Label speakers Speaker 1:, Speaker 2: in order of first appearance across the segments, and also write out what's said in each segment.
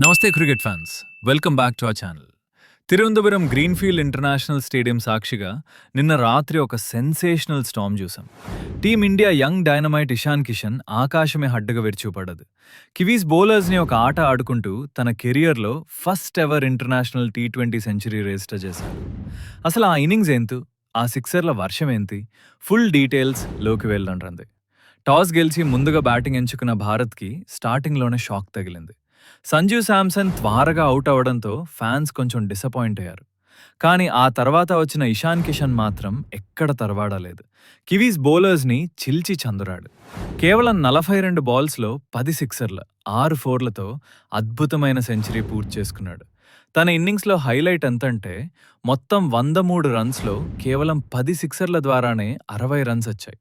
Speaker 1: నమస్తే cricket fans. Welcome back to our channel. Thiruvananthapuram Greenfield International Stadium సాక్షిగా నిన్న రాత్రి ఒక సెన్సేషనల్ స్టామ్ చూసాం team India young dynamite Ishan Kishan ఆకాశమే హడ్డుగా విరిచిపడదు కివీస్ బౌలర్స్ని ఒక ఆట ఆడుకుంటూ తన కెరియర్లో first ever international T twenty century register చేశాడు. అసలు ఆ ఇన్నింగ్స్ ఏంతు? ఆ సిక్సర్ల వర్షం ఏంటి ఫుల్ డీటెయిల్స్లోకి వెళ్ళండి టాస్ గెలిచి ముందుగా బ్యాటింగ్ ఎంచుకున్న భారత్కి స్టార్టింగ్లోనే షాక్ తగిలింది. సంజు శాంసన్ త్వరగా అవుట్ అవడంతో ఫ్యాన్స్ కొంచెం డిసప్పాయింట్ అయ్యారు. కానీ ఆ తర్వాత వచ్చిన ఇషాన్ కిషన్ మాత్రం ఎక్కడ తర్వాడలేదు. కివీస్ బౌలర్స్ని చిల్చి చందురాడు. కేవలం నలభై రెండు బాల్స్లో పది సిక్సర్ల ఆరు ఫోర్లతో అద్భుతమైన సెంచరీ పూర్తి చేసుకున్నాడు. తన ఇన్నింగ్స్లో హైలైట్ ఎంతంటే మొత్తం వంద మూడు రన్స్లో కేవలం పది సిక్సర్ల ద్వారానే అరవై రన్స్ వచ్చాయి.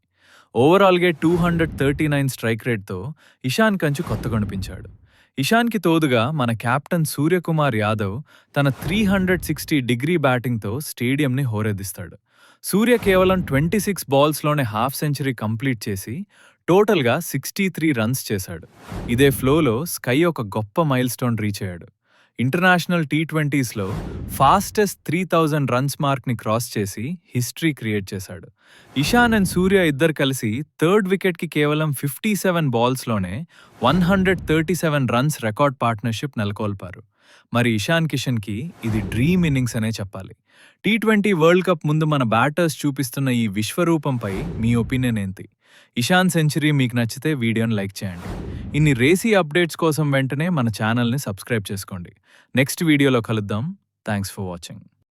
Speaker 1: ఓవరాల్గే two hundred thirty nine strike రేట్తో Ishan కంచు కొత్త కనిపించాడు ఇషాన్కి తోదుగా మన కెప్టెన్ సూర్యకుమార్ యాదవ్ తన త్రీ హండ్రెడ్ సిక్స్టీ డిగ్రీ బ్యాటింగ్తో స్టేడియంని హోరెదిస్తాడు సూర్య కేవలం ట్వంటీ సిక్స్ బాల్స్లోనే హాఫ్ సెంచరీ కంప్లీట్ చేసి టోటల్గా సిక్స్టీ త్రీ రన్స్ చేశాడు. ఇదే ఫ్లోలో స్కై ఒక గొప్ప మైల్ స్టోన్ రీచ్ అయ్యాడు. ఇంటర్నేషనల్ టీ ట్వంటీస్లో ఫాస్టెస్ట్ త్రీ థౌజండ్ రన్స్ మార్క్ని క్రాస్ చేసి హిస్టరీ క్రియేట్ చేశాడు. ఇషాన్ అండ్ సూర్య ఇద్దరు కలిసి థర్డ్ వికెట్కి కేవలం fifty seven బాల్స్లోనే one hundred thirty seven runs record partnership నెలకొల్పారు. మరి ఇషాన్ కిషన్కి ఇది డ్రీమ్ ఇన్నింగ్స్ అనే చెప్పాలి. టీ ట్వంటీ వరల్డ్ కప్ ముందు మన బ్యాటర్స్ చూపిస్తున్న ఈ విశ్వరూపంపై మీ ఒపీనియన్ ఏంటి? ఇషాన్ సెంచరీ మీకు నచ్చితే వీడియోని లైక్ చేయండి. ఇన్ని రేసీ అప్డేట్స్ కోసం వెంటనే మన ఛానల్ని సబ్స్క్రైబ్ చేసుకోండి. నెక్స్ట్ వీడియోలో కలుద్దాం. Thanks for watching.